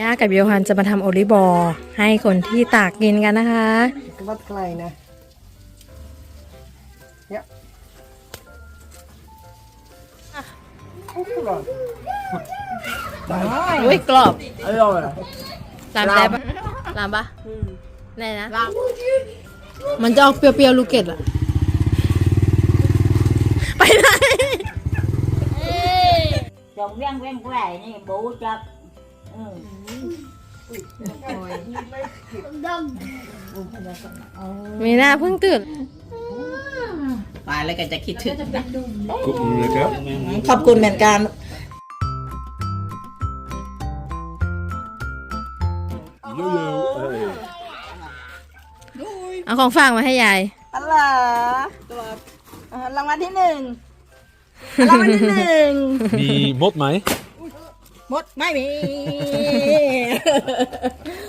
ย่ากับโยฮันจะมาทำโอลิบอลให้คนที่ตากกินกันนะคะ Wat kleine. Ja. Opgeruimd. อุ้ยกรอบ Hallo. ลามได้ปะลามปะแน่นะมันจะออกเปรี้ยวๆลูกเกดอะไปไหน chồng ven ven quẻ này bố chập ừ. มีหน้าเพิ่งตื่นตายแล้วก็จะคิดถึง Goed moeilijk, hè? ขอบคุณเหมือนกัน Jojo. Hey. เอาของฝากมาให้ยายอะไรอ่ารางวัลที่หนึ่งรางวัลที่หนึ่ง Wie mot mij? หม ดไม่มี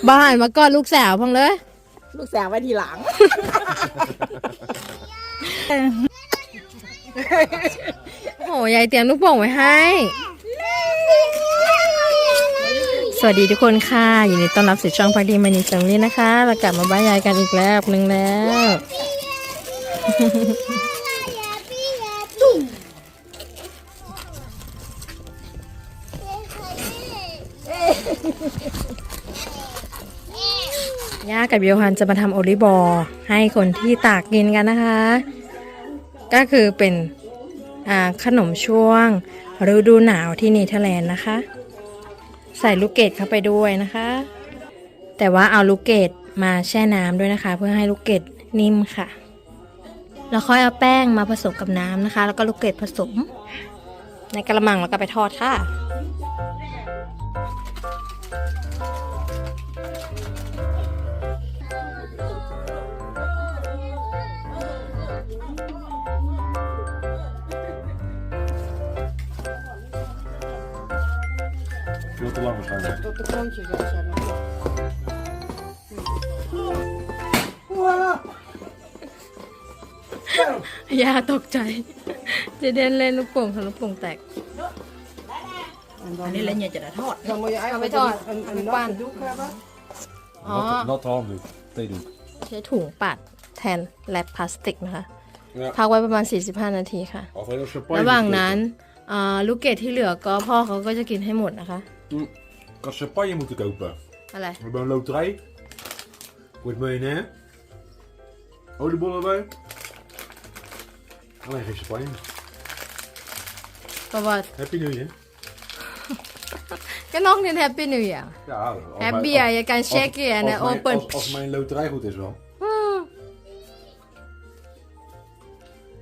บ้านมากอดลูกสาวพังเลย ลูกสาวไว้ทีหลัง โอ้โหยายเตรียมลูกโป่งไว้ให้ สวัสดีทุกคนค่ะยินดีต้อนรับสู่ช่องพักดีมานีจังลี่นะคะเรากลับมาบ้านยายกันอีกแล้วหนึ่งแล้ว ย่ากับโยฮันจะมาทำโอลิบอลให้คนที่ตากกินกันนะคะ ก็คือเป็นขนมช่วงฤดูหนาวที่เนเธอร์แลนด์นะคะ ใส่ลูกเกดเข้าไปด้วยนะคะ แต่ว่าเอาลูกเกดมาแช่น้ำด้วยนะคะ เพื่อให้ลูกเกดนิ่มค่ะ แล้วค่อยเอาแป้งมาผสมกับน้ำนะคะ แล้วก็ลูกเกดผสม ในกระมังแล้วก็ไปทอดค่ะ Veel te lang waarschijnlijk. Tot de klontjes uit zijn. ย่าตกใจ จะเดินเล่นลูกโป่งทำลูกโป่งแตก อันนี้เลยเนี่ยจะได้ทอด Dan moet je eigenlijk Gaan we het een, aan? een, een Gaan we natte doek hebben. อ๋อ Nat, natte handdoek. Theedoek. ใช้ถุงปัดแทนแรปพลาสติกนะคะ Ja. พักไว้ประมาณ 45 นาทีค่ะ Alleen als champagne. ระหว่างนั้นอ่าลูกเกดที่เหลือก็พ่อเขาก็จะกินให้หมดนะคะ Ik had champagne moeten kopen. อะไร We hebben een loterij. Wordt miljonair. Oliebollen erbij. Alleen geen champagne. เพราะว่า Happy New Year. ก็น้องเรียนแฮปปี้นิว e ี r Ja, als แฮป mijn- ปี้ als- อะการเช็คเกียร์ als นะโอ mijn- เปิล als- Als mijn loterij goed is wel.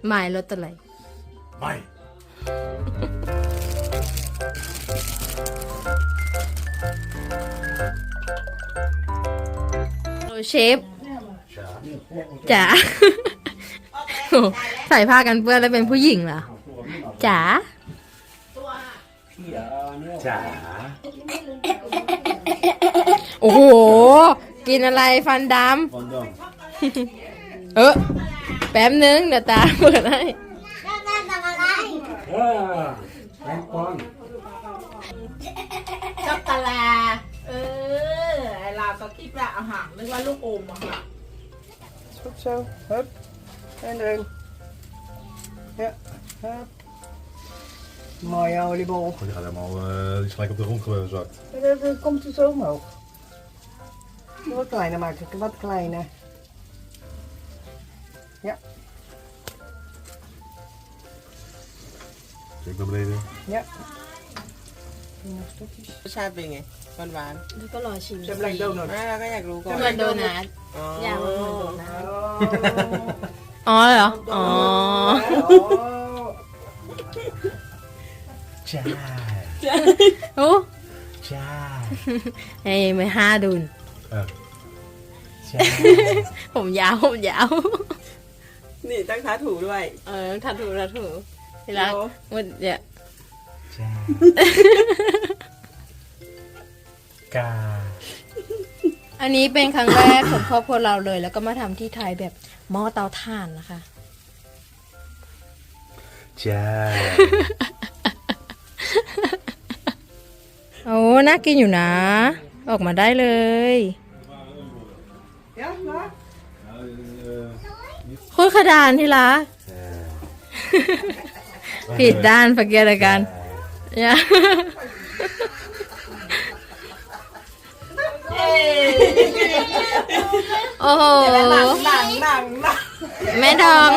หมาย เชฟจ๋าโอ้ใส่ผ้ากันเปื้อนแล้วเป็นผู้หญิงเหรอจ๋า Ja. โอ้โห กินอะไรฟันด Van dan. ำเออแป๊บนึงเดี๋ยวตาเปิดให้ Ja. Geen pan. ช็อกโกแลตเออไอเรา ก็คิดว่าอาหารนึกว่าลูกอมอะค่ะ Goed zo. Hup. En erin. Ja. Hup. Mooie oliebol. Oh, die gaat helemaal, eh, die is gelijk op de grond gezakt. En dan- dan komt het zo omhoog. Wat kleiner maken. Wat kleiner. Ja. Kijk naar beneden. Ja. Doe nog stukjes. รสชาติเป็นไงหวานหวานแล้วก็รอชิม Ze hebben like donuts. ๆเราก็อยากรู้ก่อนเหมือนโดนัทอ๋ออยากเหมือนโดนัท Oh. อ๋อเหรอ อ๋อ Oh. Tja. โอ้ Tja. เฮ้ยไม่ห้าดุน Ja. Tja. ผมยาวผมยาว นี่ตั้งท้าถูด้วย เออทัดถูทัดถูทีละโอ้ มันเนี่ย Tja. Ka. อันนี้เป็นครั้งแรกของครอบครัวเราเลย แล้วก็มาทำที่ไทยแบบหม้อเตาถ่านนะคะ Tja. โอ้น่ากินอยู่นะ Ja. ออกมาได้เลย Ja, klaar? คุยขดานที่รักผิดด้านฝักเกียร์กันอย่า โอ้โหหนังหนังหนังหนังแม่ทอง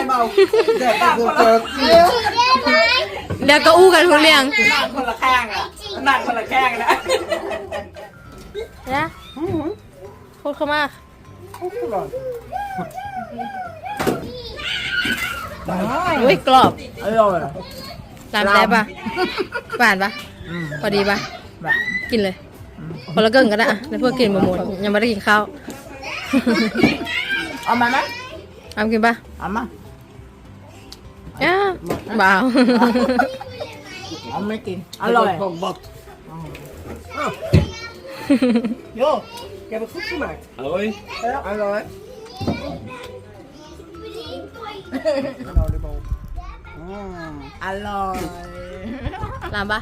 Kijk, dat is ook. เดี๋ยวก็อู้กันทุเรียงหนังคนละข้างอะหนังคนละข้างนะนะพูดเข้ามา Opgeruimd. อุ้ยกรอบ Ah, ja, ja. ตามแต่ปะหวานปะพอดีปะกินเลยคนละเกินก็ได้อะแล้วพวกกินหมดยังไม่ได้กินข้าวเอามาไหมอามกินปะเอามาอ้าบ่าวเอาไม่กินอร่อย Van wat? Jo, ik heb het goed gemaakt. Hoi. Ja, hallo hè. Nou, de bal. อร่อย ลามปะ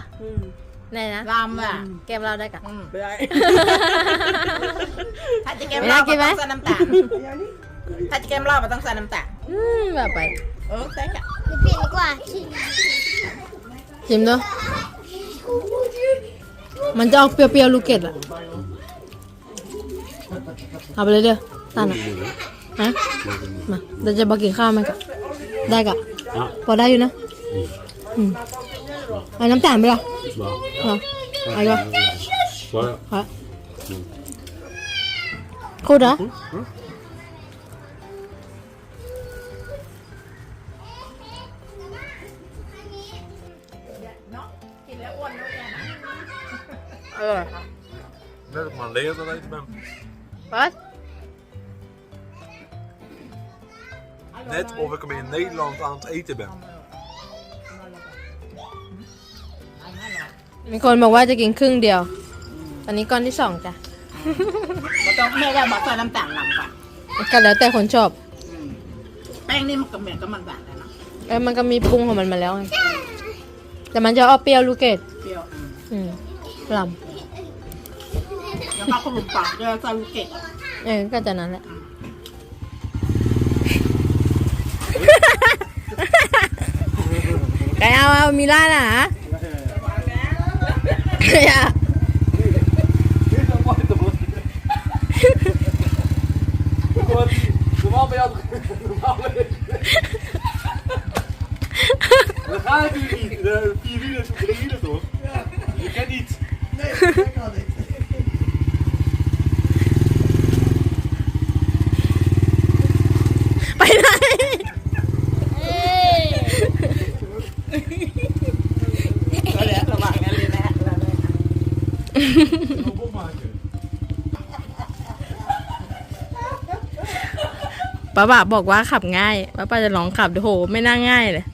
แน่นะลำอะแกมเราได้กะถ้าจะแกมไม่เหล้าน่ากินไหมต้องใส่น้ำตาล Ja, niet? ถ้าจะแกมเหล้ามันต้องใส่น้ำตาลอืมแบบไปเออใส่กะชิมดูมันจะออกเปรี้ยวๆลูกเกดอะเอาไปเลยเด้อตานอะฮะมาเดี๋ยวจะมากินข้าวมันกะได้กะ Ja, พอได้อยู่นะอืมเอาน้ำตาลไปละ zwaar. เหรอเอาอีกวะ Zwaar. ฮะคูดเหรอกินแล้วอ้วนด้วยนะอร่อย Net op mijn leer dat ik ben. ปั Net of ik hem in Nederland aan het eten ben. มีคนบอกว่าจะกินครึ่งเดียวตอนนี้ก้อนที่สองจ้ะมันต้องแม่จะบอกใส่น้ำตาลลำก่อนก็แล้วแต่คนชอบแป้งนี่มันก็เหมือนกับมันหวานแล้วเนาะเอ้ยมันก็มีปรุงของมันมาแล้วไงแต่มันจะออกเปรี้ยวลูกเกดเปรี้ยวอืมลแล้วก็ขนมปังด้วยใส่ลูกเกดำเออก็จะนั้นแหละไก่เอาเอามี ร้านอะอย่า Normaal ben je Normaal ben je... Dat gaat natuurlijk niet. De vier wielen of drie wielen toch? Je kent niet. Nee, dat kan niet. ไปไหน ก็เลยระหว่างนั้นเลยนะ Nog opmaken. ป้าบาบอกว่าขับง่ายป้าป้าจะลองขับดูโห ไม่น่าง่ายเลย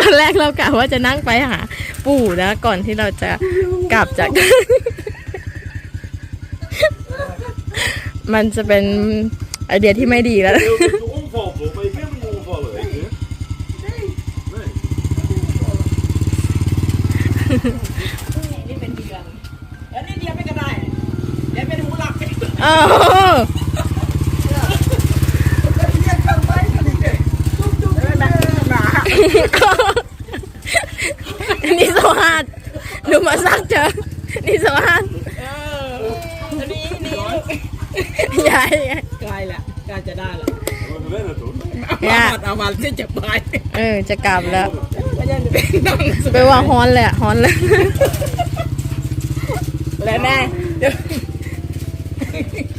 ตอนแรกเรากะว่าจะนั่งไปหา ปู่นะ ก่อนที่เราจะกลับจาก มันจะเป็น ไอเดียที่ไม่ดีแล้ว Heel goed de omval voor, maar je kunt hem niet omvallen, weet je? Nee. Nee. นี่เป็นเดือนแล้วนี่เดียวไม่ก็ได้เดี๋ยวเป็นหูหลักไปโอ้โห Jij kan bijna niet meer. Doe, doe, doe. นี่สวัสดดูมาสักเจอนี่สวัสดอันนี้นี่ใหญ่ ใกล้ละใกล้จะได้ละ We wennen toch? เนี่ยเอามาที่จะไปเออจะกลับแล้วไม่ใช่เป็นน้องไปว่าฮอนเลยอะฮอนเลยแล้วแน่เดี๋ยว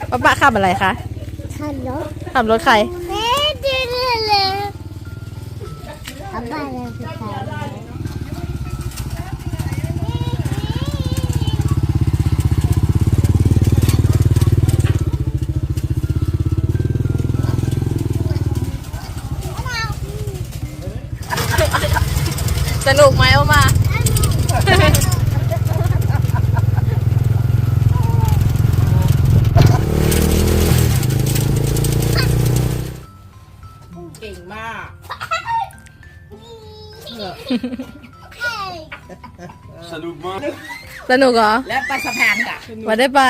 ป้าป้าขับอะไรคะฮัลโหลขับรถใคร สนุกไหมเอามาเก่งมาก Salut man. สนุกเหรอ แล้วไปสะพานกะมาได้ไป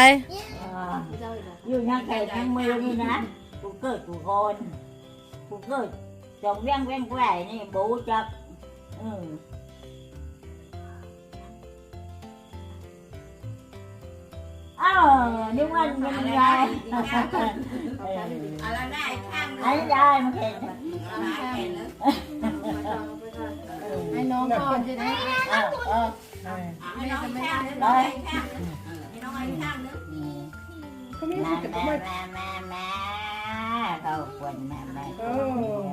อยู่ยังไงทั้งมือนี่นะกูเกิดกูโกนกูเกิดจงเวียงเวียงแหวนนี่บูจักอืม อ้าวนี่มันมันยายอะไรได้ข้างไอ้ยายมันเห็นให้น้องก่อนจะได้เออเออให้น้องข้างนึงเลยให้น้องข้างนึงแม่แม่แม่แม่แม่เขาควรแม่แม่เออ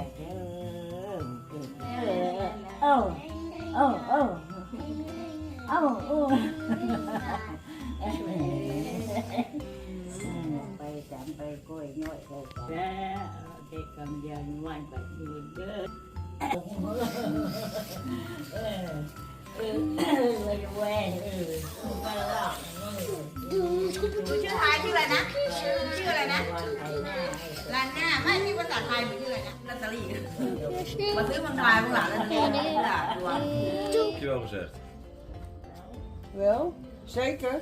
เออเออเออเออเออ ไปจำไปกล้วยน้อยเขาเด็กกำยังวันไปยืนเด้อเออเออเออเว้ยเออมาละชื่อไทยชื่ออะไรนะ ชื่ออะไรนะลานหน้าไม่ที่ภาษาไทยมันชื่ออะไรนะลาตาลีมาซื้อเมืองไทยเมืองหลังลาตาลีตัว Dankjewel gezegd. Wel, zeker.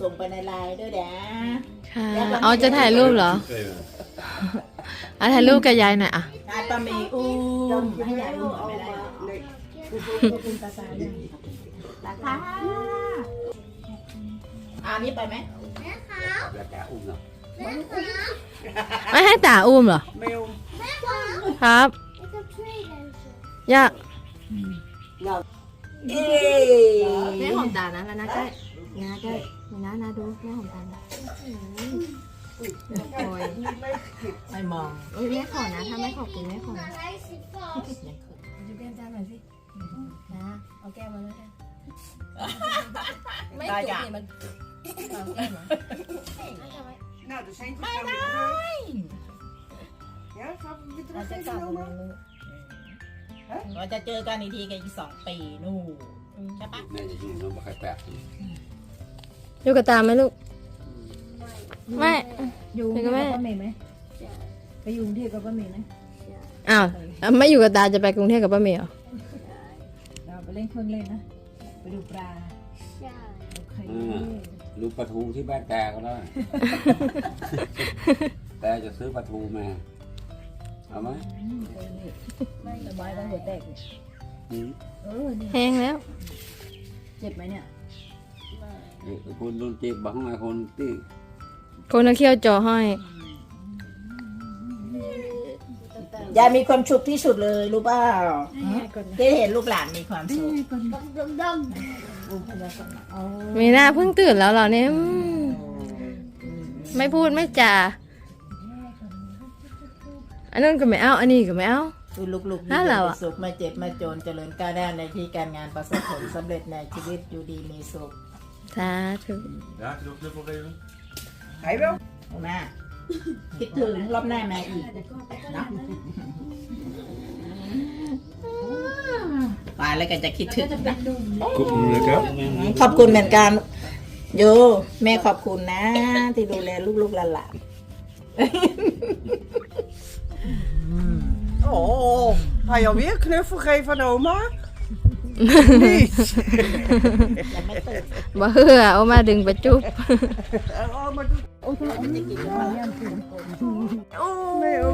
ส่งไปในไลน์ด้วยนะค่ะเอาจะถ่ายรูปเหรอ Geven. อะถ่ายรูปกับยายหน่อยอะนายปามีอุ้มให้ยายอุ้มไม่ได้หรอ Nee. ตาตาอันนี้ไปไหมไม่ให้ตาอุ้มเหรอ Meel. ครับ Ik heb twee mensen. ยากเอ๊แม่หอมตานะแล้วนะใกล้ นะใกล้นะนะดูแม่หอมตานะโอ้ยไม่มองเอ้ยแม่ขอนะ ถ้าไม่ขอบคุณแม่ขอนะ Maar hij zit vast. ดูแก้มจ้าหน่อยสินะเอาแก้มมาด้วยไม่ได้จุกจ้ะนี่มันเอาแก้มมา Nou, de centjes gaan weer terug. Ja, gaan we weer เรา terug จะ in กลับ de มา oma? เราจะเจอกันอีกทีกันอีกสองปีนู่นใช่ปะ Nee, dat is nog maar geen pech. อ ยู่กับตาไหมลูก ไม่ อยู่ไปกับแม่ป้าเมย์ไหมไปอยู่กรุงเทพกับป้าเมย์ไหมอ้าวแล้วไม่อยู่กับตาจะไปกรุงเทพกับป้าเมย์เหรอเราไปเล่นเครื่องเล่นนะ ไปดูปลา Ja. ดูไข่อืมดูปลาทูที่บ้านแกก็ได้ แต่จะซื้อปลาทูมา เอาไหมสบายแล้วหัวแตกเลยอืมเออนี่แห้งแล้ว เจ็บไหมเนี่ยเอ้ย คนโดนเจ็บบ้างไงคนที่คนเอาเขี้ยวจอห้อยยายมีความสุขที่สุดเลยรู้เปล่าได้เห็นลูกหลานมีความสุข Dum dum. มีหน้าเพิ่งตื่นแล้วเหรอเนี่ยอืมไม่พูดไม่จาอันนู้นก็ไม่เอา อันนี้ก็ไม่เอาดูลูกๆน่าเราอะมีสุขไม่เจ็บไม่จนเจริญก้าวหน้าในที่การงานประสบผลสำเร็จในชีวิตอยู่ดีมีสุข สาธุ Ja, kun je nog knuffel geven? Hij wel. หัวหน้าคิดถึงรอบหน้ามาอีกนะตายแล้วก็จะคิดถึงนะ Kom, lekker. ขอบคุณเหมือนกันโยแม่ขอบคุณนะ ที่ดูแลลูกๆหลาน Oh, ga je alweer een knuffel geven aan oma? บ่เฮือเอามาดึงไปจุ๊บโอ้ยโอ้